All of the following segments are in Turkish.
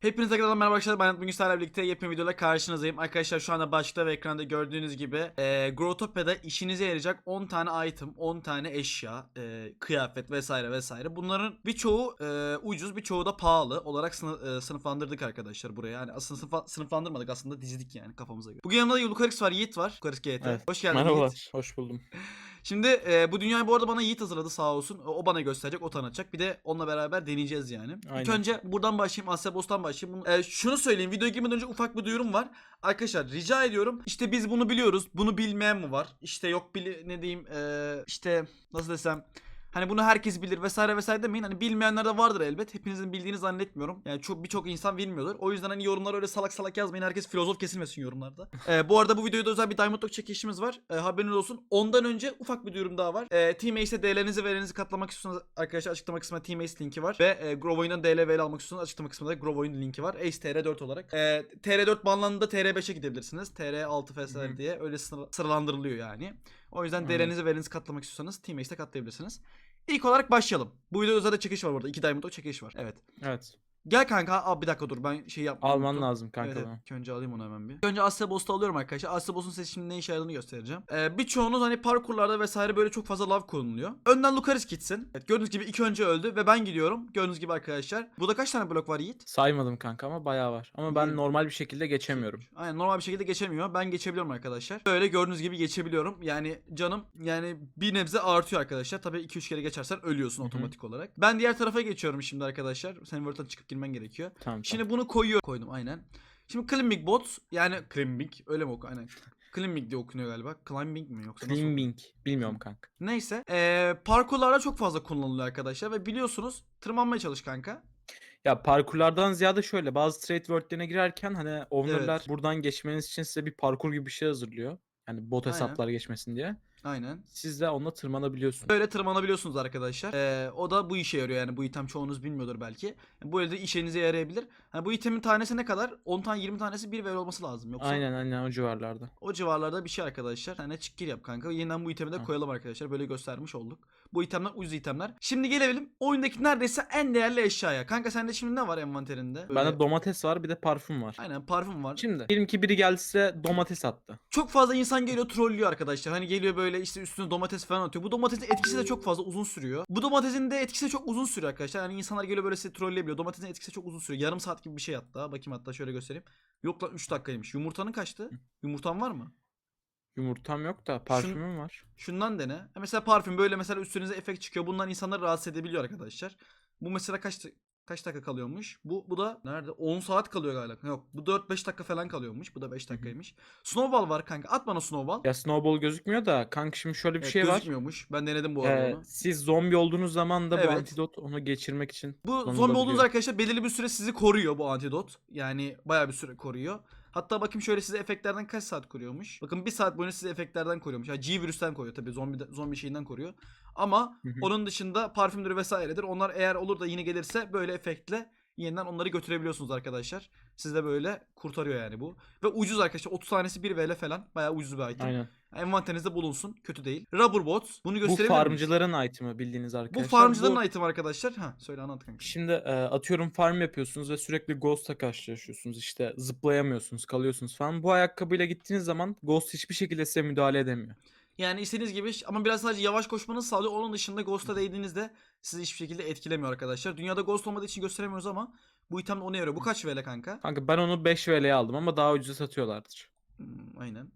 Hepinize tekrardan merhaba arkadaşlar. Ben bugün sizlerle birlikte yepyeni videoyla karşınızdayım. Arkadaşlar şu anda başta ve ekranda gördüğünüz gibi e, Growtopia'da işinize yarayacak 10 tane item, 10 tane eşya, e, kıyafet vesaire vesaire. Bunların birçoğu e, ucuz, birçoğu da pahalı olarak sınıf, e, sınıflandırdık arkadaşlar buraya. Yani aslında sınıfa- sınıflandırmadık aslında dizdik yani kafamıza göre. Bugün yanımda Lukarix var, Yiğit var. Lukarix GT. Evet. Hoş geldin Yiğit. Merhabalar. Hoş buldum. Şimdi e, bu dünyayı bu arada bana Yiğit hazırladı sağ olsun. O bana gösterecek, o tanıtacak. Bir de onunla beraber deneyeceğiz yani. İlk Aynen. önce buradan başlayayım, Asya Boss'tan başlayayım. E, şunu söyleyeyim, videoya girmeden önce ufak bir duyurum var. Arkadaşlar rica ediyorum. İşte biz bunu biliyoruz. Bunu bilmeyen mi var? İşte yok bili ne diyeyim e, işte nasıl desem Hani bunu herkes bilir vesaire vesaire demeyin. Hani bilmeyenler de vardır elbet. Hepinizin bildiğini zannetmiyorum. Yani çok birçok insan bilmiyordur. O yüzden hani yorumlara öyle salak salak yazmayın. Herkes filozof kesilmesin yorumlarda. Ee, bu arada bu videoda özel bir Diamond Dog çekişimiz var. Ee, haberiniz olsun. Ondan önce ufak bir duyurum daha var. Ee, Team Ace'e DL'nizi verenizi katlamak istiyorsanız arkadaşlar açıklama kısmına Team Ace linki var. Ve e, Grove Oyun'dan DL VL almak istiyorsanız açıklama kısmında Grove Oyun linki var. Ace TR4 olarak. Ee, TR4 banlandığında TR5'e gidebilirsiniz. TR6 Hı vesaire diye öyle sınır- sıralandırılıyor yani. O yüzden. DL'nizi verenizi katlamak istiyorsanız Team Ace'te katlayabilirsiniz. İlk olarak başlayalım. Bu videoda zaten çekiş var burada. İki Diamond o çekiş var. Evet. Evet. Gel kanka. Abi bir dakika dur. Ben şey yapmayı Alman unuttum. lazım kanka. Evet, evet. İlk önce alayım onu hemen bir. İlk önce Asya Boss'u alıyorum arkadaşlar. Asya Boss'un seçiminin ne işe yaradığını göstereceğim. Ee, birçoğunuz hani parkurlarda vesaire böyle çok fazla lav kullanılıyor. Önden Lucaris gitsin. Evet, gördüğünüz gibi ilk önce öldü ve ben gidiyorum. Gördüğünüz gibi arkadaşlar. Burada kaç tane blok var Yiğit? Saymadım kanka ama bayağı var. Ama ben İyi. normal bir şekilde geçemiyorum. Aynen normal bir şekilde geçemiyor. Ben geçebiliyorum arkadaşlar. Böyle gördüğünüz gibi geçebiliyorum. Yani canım yani bir nebze artıyor arkadaşlar. Tabii 2-3 kere geçersen ölüyorsun Hı hı. otomatik olarak. Ben diğer tarafa geçiyorum şimdi arkadaşlar. Senin World'dan çıkıp girmen gerekiyor. Tamam. Şimdi bunu koyuyor. Koydum aynen. Şimdi climbing bot yani climbing öyle mi oku aynen. Climbing diye okunuyor galiba. Climbing mi yoksa nasıl? Climbing. Bilmiyorum kanka. Neyse. Ee, parkurlarda çok fazla kullanılıyor arkadaşlar ve biliyorsunuz tırmanmaya çalış kanka. Ya parkurlardan ziyade şöyle bazı trade world'lerine girerken hani owner'lar Evet. buradan geçmeniz için size bir parkur gibi bir şey hazırlıyor. Yani bot Aynen. hesaplar geçmesin diye. Aynen. Siz de onunla tırmanabiliyorsunuz. Böyle tırmanabiliyorsunuz arkadaşlar. Ee, o da bu işe yarıyor yani bu item çoğunuz bilmiyordur belki. Bu elde işinize yarayabilir. Yani bu itemin tanesi ne kadar? 10 tane 20 tanesi bir ver olması lazım. Yoksa Aynen aynen o civarlarda. o civarlarda bir şey arkadaşlar. Yani çık gir yap kanka. Yeniden bu itemi de koyalım arkadaşlar. Böyle göstermiş olduk. Bu itemler ucuz itemler. Şimdi gelelim oyundaki neredeyse en değerli eşyaya. Kanka sende şimdi ne var envanterinde? Böyle- Bende domates var bir de parfüm var. Aynen parfüm var. Şimdi diyelim ki biri geldi size domates attı. Çok fazla insan geliyor trollüyor arkadaşlar. Hani geliyor böyle işte üstüne domates falan atıyor. Bu domatesin etkisi de çok fazla uzun sürüyor. Bu domatesin de etkisi de çok uzun sürüyor arkadaşlar. Yani insanlar geliyor böyle sizi trolleyebiliyor. Domatesin etkisi de çok uzun sürüyor. Yarım saat gibi bir şey hatta. Bakayım hatta şöyle göstereyim. Yok lan 3 dakikaymış. Yumurtanın kaçtı? Yumurtan var mı? Yumurtam yok da parfümüm var. Şundan dene. Ha, Mesela parfüm böyle mesela üstünüze efekt çıkıyor. Bundan insanları rahatsız edebiliyor arkadaşlar. Bu mesela kaç kaç dakika kalıyormuş? Bu bu da nerede? 10 saat kalıyor galiba. Yok bu 4-5 dakika falan kalıyormuş. Bu da 5 dakikaymış. Snowball var kanka. At bana snowball. Ya snowball gözükmüyor da kanka şimdi şöyle bir Evet, şey var. gözükmüyormuş. Ben denedim bu arada Ee, onu. siz zombi olduğunuz zaman da Evet. bu antidot onu geçirmek için Bu zombi kullanılabiliyor. olduğunuz arkadaşlar belirli bir süre sizi koruyor bu antidot. Yani bayağı bir süre koruyor. Hatta bakayım şöyle size efektlerden kaç saat koruyormuş. Bakın bir saat boyunca sizi efektlerden koruyormuş. Yani G virüsten koruyor tabii zombi zombi şeyinden koruyor. Ama onun dışında parfümdür vesairedir. Onlar eğer olur da yine gelirse böyle efektle yeniden onları götürebiliyorsunuz arkadaşlar. Siz de böyle kurtarıyor yani bu. Ve ucuz arkadaşlar 30 tanesi 1 VL falan. Bayağı ucuz bir item. Aynen. Envanterinizde bulunsun. Kötü değil. Rubber Bots. Bunu Bu gösterebilir miyim? farmcıların item'ı bildiğiniz Bu arkadaşlar. farmcıların Bu- item arkadaşlar. Ha söyle anlat kanka. Şimdi e, atıyorum farm yapıyorsunuz ve sürekli ghost'la karşılaşıyorsunuz. İşte zıplayamıyorsunuz, kalıyorsunuz falan. Bu ayakkabıyla gittiğiniz zaman ghost hiçbir şekilde size müdahale edemiyor. Yani istediğiniz gibi ama biraz sadece yavaş koşmanızı sağlıyor. Onun dışında Ghost'a değdiğinizde sizi hiçbir şekilde etkilemiyor arkadaşlar. Dünyada Ghost olmadığı için gösteremiyoruz ama bu item de ona yarıyor. Bu kaç VL kanka? Kanka ben onu 5 VL'ye aldım ama daha ucuza satıyorlardır. Hmm, aynen.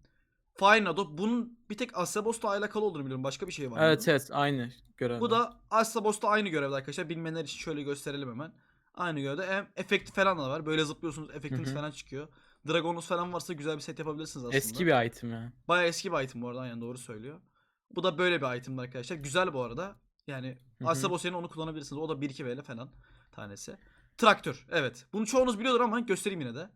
Fire Nado. Bunun bir tek Asya Boss'la alakalı olduğunu biliyorum. Başka bir şey var mı? Evet evet aynı görev. Bu da Asya Boss'la aynı görevde arkadaşlar. Bilmeyenler için şöyle gösterelim hemen. Aynı görevde. Hem efekti falan da var. Böyle zıplıyorsunuz efektiniz falan çıkıyor. Dragonus falan varsa güzel bir set yapabilirsiniz aslında. Eski bir item ya. Bayağı eski bir item bu arada yani doğru söylüyor. Bu da böyle bir item arkadaşlar. Güzel bu arada. Yani Boss yerine onu kullanabilirsiniz. O da 1-2 VL falan tanesi. Traktör. Evet. Bunu çoğunuz biliyordur ama göstereyim yine de.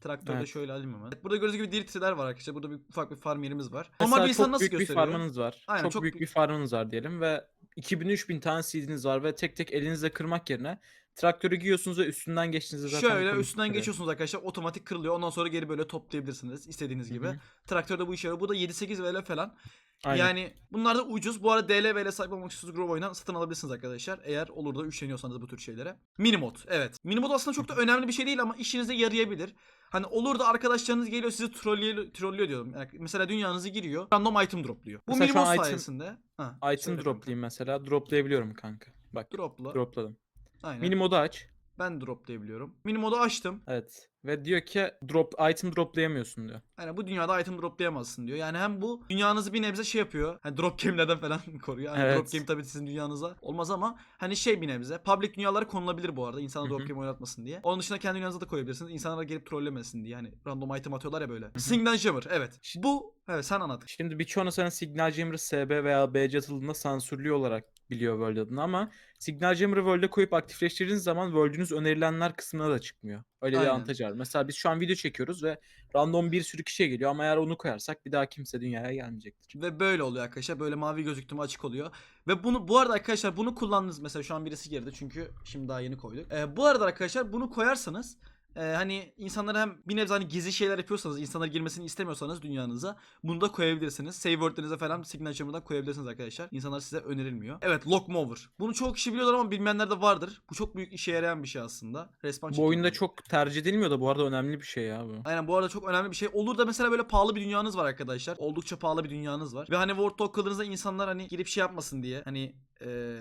Traktörü de Evet. şöyle alayım hemen. Burada gördüğünüz gibi diri treler var arkadaşlar. Burada bir ufak bir farm yerimiz var. Normal bir insan çok nasıl büyük bir gösteriyor? farmınız var. Aynen, çok, çok büyük- bir farmınız var diyelim ve 2000-3000 tane CD'niz var ve tek tek elinizle kırmak yerine traktörü giyiyorsunuz ve üstünden geçtiğinizde zaten Şöyle üstünden kırıyor. geçiyorsunuz arkadaşlar otomatik kırılıyor. Ondan sonra geri böyle toplayabilirsiniz istediğiniz gibi. hı. Traktörde bu işe yarıyor. Bu da 7-8 VL falan. Aynen. Yani bunlar da ucuz. Bu arada DL VL sahip olmak istiyorsanız Grove oyundan satın alabilirsiniz arkadaşlar. Eğer olur da üşeniyorsanız bu tür şeylere. Minimod evet. Minimod aslında çok da önemli bir şey değil ama işinize yarayabilir. Hani olur da arkadaşlarınız geliyor sizi trollüyor, trollüyor diyorum. Yani mesela dünyanızı giriyor. Random item dropluyor. Bu Mesela minimod item- sayesinde. Ha, Item droplayayım mesela. Droplayabiliyorum kanka. Bak Dropla. dropladım. Aynen. Minimodu aç. Ben droplayabiliyorum. Minimodu açtım. Evet. Ve diyor ki drop item droplayamıyorsun diyor. Yani bu dünyada item droplayamazsın diyor. Yani hem bu dünyanızı bir nebze şey yapıyor. Hani drop game'lerden falan koruyor. Hani Evet. drop game tabii sizin dünyanıza olmaz ama hani şey bir nebze. Public dünyalara konulabilir bu arada. İnsanlar drop game oynatmasın diye. Onun dışında kendi dünyanıza da koyabilirsiniz. İnsanlar gelip trollemesin diye. Hani random item atıyorlar ya böyle. Signal Jammer evet. Bu evet sen anlat. Şimdi birçoğunu sana Signal Jammer'ı SB veya BC atıldığında sansürlü olarak biliyor World adını ama Signal Jammer'ı World'e koyup aktifleştirdiğiniz zaman World'ünüz önerilenler kısmına da çıkmıyor. Öyle bir Aynen. avantajı var. Mesela biz şu an video çekiyoruz ve random bir sürü kişiye geliyor ama eğer onu koyarsak bir daha kimse dünyaya gelmeyecektir. Ve böyle oluyor arkadaşlar. Böyle mavi gözüktü mü açık oluyor. Ve bunu bu arada arkadaşlar bunu kullandınız. Mesela şu an birisi girdi çünkü şimdi daha yeni koyduk. Ee, bu arada arkadaşlar bunu koyarsanız e, hani insanlara hem bir nebze hani gizli şeyler yapıyorsanız insanlar girmesini istemiyorsanız dünyanıza bunu da koyabilirsiniz. Save word'lerinize falan signature'dan koyabilirsiniz arkadaşlar. İnsanlar size önerilmiyor. Evet lock mover. Bunu çok kişi biliyorlar ama bilmeyenler de vardır. Bu çok büyük işe yarayan bir şey aslında. Respawn Bu oyunda çok tercih edilmiyor da bu arada önemli bir şey ya bu. Aynen bu arada çok önemli bir şey. Olur da mesela böyle pahalı bir dünyanız var arkadaşlar. Oldukça pahalı bir dünyanız var. Ve hani World Talk'larınızda insanlar hani girip şey yapmasın diye. Hani eee,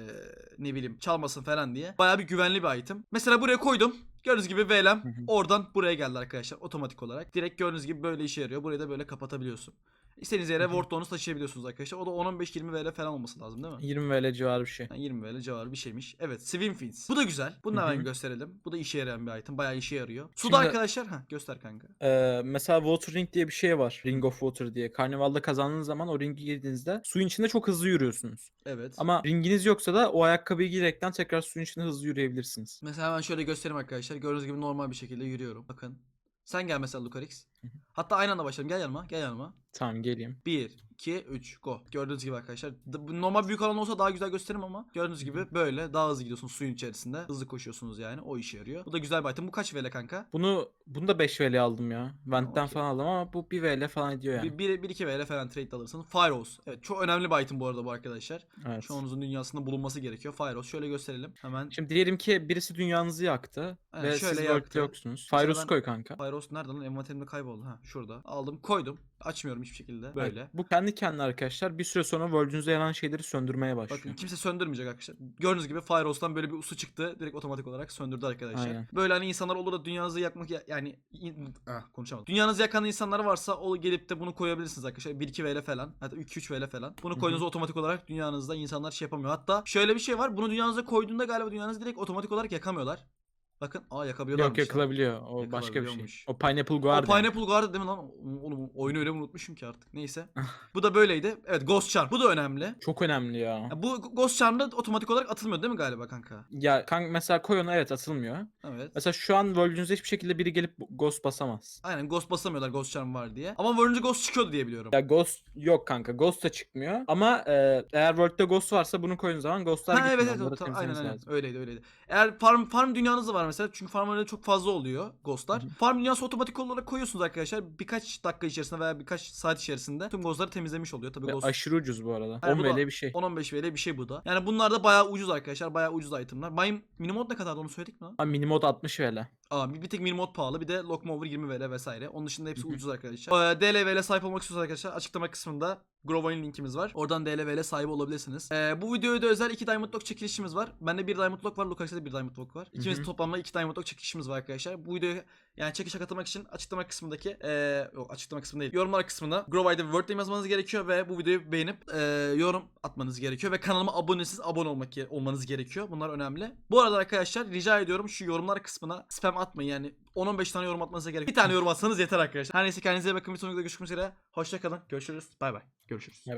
ne bileyim çalmasın falan diye. Bayağı bir güvenli bir item. Mesela buraya koydum. Gördüğünüz gibi VLAN oradan buraya geldi arkadaşlar otomatik olarak. Direkt gördüğünüz gibi böyle işe yarıyor. Burayı da böyle kapatabiliyorsun. İstediğiniz yere Talk'unu taşıyabiliyorsunuz arkadaşlar. O da 10-15-20 VL falan olması lazım değil mi? 20 VL civarı bir şey. Yani 20 VL civarı bir şeymiş. Evet Swim Fins. Bu da güzel. Bunu da hemen gösterelim. Bu da işe yarayan bir item. Bayağı işe yarıyor. Suda Şimdi- arkadaşlar. ha göster kanka. Ee, mesela Water Ring diye bir şey var. Ring of Water diye. Karnavalda kazandığınız zaman o ringi girdiğinizde suyun içinde çok hızlı yürüyorsunuz. Evet. Ama ringiniz yoksa da o ayakkabıyı giyerekten tekrar suyun içinde hızlı yürüyebilirsiniz. Mesela hemen şöyle göstereyim arkadaşlar. Gördüğünüz gibi normal bir şekilde yürüyorum. Bakın. Sen gel mesela Lucarix. Hatta aynı anda başlayalım. Gel yanıma. Gel yanıma. Tamam geleyim. 1, 2, 3, go. Gördüğünüz gibi arkadaşlar. Normal büyük alan olsa daha güzel gösteririm ama gördüğünüz gibi böyle daha hızlı gidiyorsunuz suyun içerisinde. Hızlı koşuyorsunuz yani. O işe yarıyor. Bu da güzel bir item. Bu kaç VL kanka? Bunu bunu da 5 VL aldım ya. Vent'ten okey. falan aldım ama bu 1 VL falan ediyor yani. 1 1 2 VL falan trade alırsınız. Firehose. Evet çok önemli bir item bu arada bu arkadaşlar. Evet. Çoğunuzun dünyasında bulunması gerekiyor. Firehose şöyle gösterelim. Hemen Şimdi diyelim ki birisi dünyanızı yaktı Aynen, ve şöyle siz yaktı. Yoksunuz. Ben- koy kanka. Firehose nerede lan? Envanterimde kayboldu. Ha şurada. Aldım koydum. Açmıyorum hiçbir şekilde. Böyle. Evet, Bu kendi kendine arkadaşlar bir süre sonra World'ünüzde yanan şeyleri söndürmeye başlıyor. Bakın kimse söndürmeyecek arkadaşlar. Gördüğünüz gibi Firehose'dan böyle bir usu çıktı. Direkt otomatik olarak söndürdü arkadaşlar. Aynen. Böyle hani insanlar olur da dünyanızı yakmak ya- yani ah, konuşamadım. Dünyanızı yakan insanlar varsa o gelip de bunu koyabilirsiniz arkadaşlar. 1-2 VL falan. Hatta 2-3 VL falan. Bunu koyduğunuzda otomatik olarak dünyanızda insanlar şey yapamıyor. Hatta şöyle bir şey var. Bunu dünyanıza koyduğunda galiba dünyanızı direkt otomatik olarak yakamıyorlar. Bakın aa yakabiliyorlar. Yok yakılabiliyor. O başka bir şey. O Pineapple O Guardian. Pineapple Guard değil mi lan? Oğlum oyunu öyle unutmuşum ki artık. Neyse. bu da böyleydi. Evet Ghost Charm. Bu da önemli. Çok önemli ya. Ya bu Ghost Charm'da otomatik olarak atılmıyor değil mi galiba kanka? Ya kanka mesela koy evet atılmıyor. Evet. Mesela şu an World'ünüzde hiçbir şekilde biri gelip Ghost basamaz. Aynen Ghost basamıyorlar Ghost Charm var diye. Ama Warren'ca Ghost çıkıyordu diye biliyorum. Ya Ghost yok kanka. Ghost da çıkmıyor. Ama e, eğer World'de Ghost varsa bunu koyun zaman Ghost'lar Ha gitmiyor. evet evet tamam, aynen aynen lazım. öyleydi öyleydi. Eğer farm farm dünyanız da var mesela çünkü farmlarda çok fazla oluyor ghostlar. Farm dünyası otomatik olarak koyuyorsunuz arkadaşlar. Birkaç dakika içerisinde veya birkaç saat içerisinde tüm ghostları temizlemiş oluyor. Tabii ghost aşırı ucuz bu arada. Hayır, 10 bu da VL bir şey. 10-15 VL bir şey bu da. Yani bunlar da bayağı ucuz arkadaşlar. Bayağı ucuz itemler. Mayım minimod ne kadardı onu söyledik mi lan? Ha minimod 60 VL. Aa bir, bir tek minimod pahalı bir de Lockmover 20 VL vesaire. Onun dışında hepsi ucuz arkadaşlar. Ee, DL VL sahip olmak istiyorsanız arkadaşlar açıklama kısmında Grovo'nun linkimiz var. Oradan DL VL sahibi olabilirsiniz. Ee, bu videoya da özel 2 Diamond Lock çekilişimiz var. Bende 1 Diamond Lock var. Lukaks'ta da 1 Diamond Lock var. İkimiz toplamda 2 Diamond Lock çekilişimiz var arkadaşlar. Bu videoya yani çekişe katılmak için açıklama kısmındaki ee, yok açıklama kısmı değil. Yorumlar kısmına bir word name yazmanız gerekiyor ve bu videoyu beğenip ee, yorum atmanız gerekiyor ve kanalıma abonesiniz abone olmak olmanız gerekiyor. Bunlar önemli. Bu arada arkadaşlar rica ediyorum şu yorumlar kısmına spam atmayın yani 10-15 tane yorum atmanıza gerek. Bir tane yorum atsanız yeter arkadaşlar. Her neyse kendinize bakın. Bir sonraki videoda görüşmek üzere. Hoşçakalın. Görüşürüz. Bay bay. Görüşürüz. Bay.